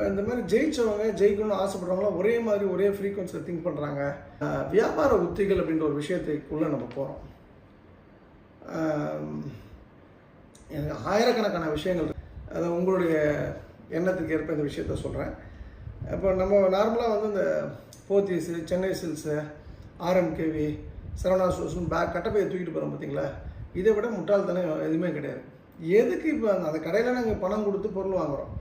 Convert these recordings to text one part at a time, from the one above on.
இப்போ இந்த மாதிரி ஜெயிச்சவங்க ஜெயிக்கணும்னு ஆசைப்படுறவங்களாம் ஒரே மாதிரி ஒரே ஃப்ரீக்வன்சியில் திங்க் பண்ணுறாங்க வியாபார உத்திகள் அப்படின்ற ஒரு விஷயத்துக்குள்ளே நம்ம போகிறோம் எனக்கு ஆயிரக்கணக்கான விஷயங்கள் இருக்கு. அது உங்களுடைய எண்ணத்துக்கு ஏற்ப இந்த விஷயத்த சொல்கிறேன் இப்போ நம்ம நார்மலாக வந்து இந்த போத்தீஸு சென்னை சில்ஸு ஆர்எம்கேவி சரவணா ஸ்டோர்ஸ்னு பேக் கட்டப்பையை தூக்கிட்டு போகிறோம் பார்த்தீங்களா இதை விட முட்டாள்தனம் எதுவுமே கிடையாது. எதுக்கு இப்போ அந்த அந்த கடையில் நாங்கள் பணம் கொடுத்து பொருள் வாங்குகிறோம்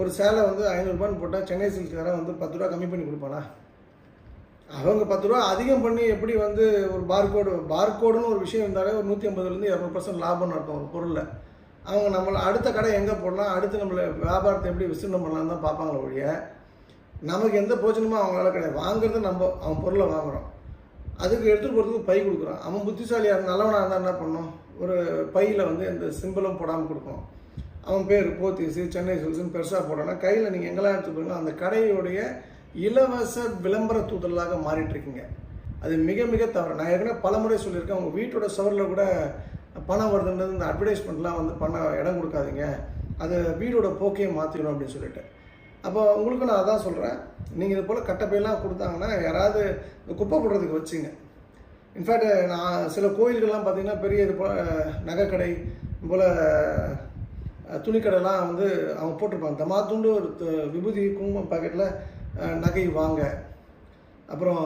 ஒரு சேலை வந்து ஐநூறுரூபான்னு போட்டால் சென்னை சில்க்காரன் வந்து பத்து ரூபா கம்மி பண்ணி கொடுப்பானா? அவங்க பத்து ரூபா அதிகம் பண்ணி எப்படி வந்து ஒரு பார்கோடு பார்கோடுன்னு ஒரு விஷயம் இருந்தாலே ஒரு நூற்றி ஐம்பதுலேருந்து இரநூறு பர்சன்ட் லாபம் நடத்தும் ஒரு பொருளில். அவங்க நம்மளை அடுத்த கடை எங்கே போடலாம் அடுத்து நம்மளை வியாபாரத்தை எப்படி விஸ்தீர்ணம் பண்ணலாம் தான் பார்ப்பாங்களே ஒழிய நமக்கு எந்த போச்சனமும் அவங்களால கிடையாது. வாங்குறது நம்ம அவன் பொருளை வாங்குறோம் அதுக்கு எடுத்துகிட்டு போகிறதுக்கு பை கொடுக்குறான். அவன் புத்திசாலியாக நல்லவனாக இருந்தால் என்ன பண்ணணும் ஒரு பையில் வந்து எந்த சிம்பிளும் போடாமல் கொடுக்கணும். அவன் பேர் போத்தீஸு சென்னை சில்ஸ்னு பெருசாக போடணும் கையில் நீங்கள் எங்கெல்லாம் எடுத்து போறீங்களோ அந்த கடையுடைய இலவச விளம்பர தூதலாக மாறிட்டுருக்கீங்க அது மிக மிக தவறு. நான் ஏற்கனவே பல முறை சொல்லியிருக்கேன். உங்கள் வீட்டோட சுவரில் கூட பணம் வருதுன்றது இந்த அட்வர்டைஸ்மெண்ட்லாம் வந்து பண்ண இடம் கொடுக்காதீங்க. அது வீடோட போக்கையே மாற்றிக்கணும் அப்படின்னு சொல்லிட்டு. அப்போ உங்களுக்கு நான் அதான் சொல்கிறேன் நீங்கள் இது போல் கட்டப்பையெல்லாம் கொடுத்தாங்கன்னா யாராவது இந்த குப்பை போடுறதுக்கு வச்சுங்க. இன்ஃபேக்ட் நான் சில கோயில்கள்லாம் பார்த்தீங்கன்னா பெரிய இது போல் நகைக்கடை போல் துணிக்கடைலாம் வந்து அவங்க போட்டிருப்பாங்க. தமாத்துண்டு ஒரு விபூதி குங்குமம் பாக்கெட்டில் நகை வாங்க. அப்புறம்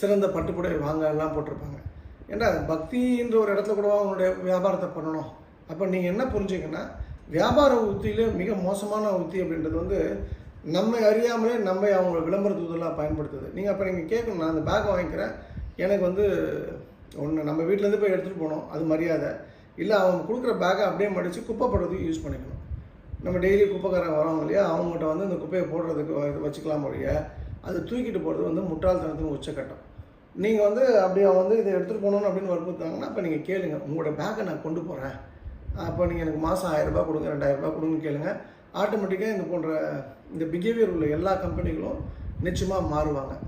சிறந்த பட்டுப்புடவை வாங்க எல்லாம் போட்டிருப்பாங்க. ஏன்டா பக்தின்ற ஒரு இடத்துல கூட அவங்களுடைய வியாபாரத்தை பண்ணணும்? அப்போ நீங்கள் என்ன புரிஞ்சுக்கன்னா வியாபார உத்தியிலே மிக மோசமான உத்தி அப்படின்றது வந்து நம்மை அறியாமலே நம்ம அவங்கள விளம்பர தூதலாக பயன்படுத்துது. நீங்கள் அப்போ நீங்கள் கேட்கணும் நான் அந்த பேக் வாங்கிக்கிறேன். எனக்கு வந்து ஒன்று நம்ம வீட்டிலேருந்து போய் எடுத்துகிட்டு போகணும் அது மரியாதை. இல்லை அவங்க கொடுக்குற பேக்கை அப்படியே மடித்து குப்பை போடுறதுக்கு யூஸ் பண்ணிக்கணும். நம்ம டெய்லி குப்பைக்காரங்க வரவங்க இல்லையா அவங்ககிட்ட வந்து இந்த குப்பையை போடுறதுக்கு வச்சுக்கலாம் ஒழிய அதை தூக்கிட்டு போகிறது வந்து முட்டாள்தனத்துக்கு உச்சக்கட்டம். நீங்கள் வந்து அப்படி வந்து இதை எடுத்துகிட்டு போகணும்னு அப்படின்னு வற்புறுத்தாங்கன்னா அப்போ நீங்கள் கேளுங்க உங்களோட பேக்கை நான் கொண்டு போகிறேன் அப்போ நீங்கள் எனக்கு மாதம் ஆயிரரூபா கொடுங்க ரெண்டாயிரரூபா கொடுங்கன்னு கேளுங்க. ஆட்டோமேட்டிக்காக இந்த போன்ற இந்த பிஹேவியர் உள்ள எல்லா கம்பெனிகளும் நிச்சயமாக மாறுவாங்க.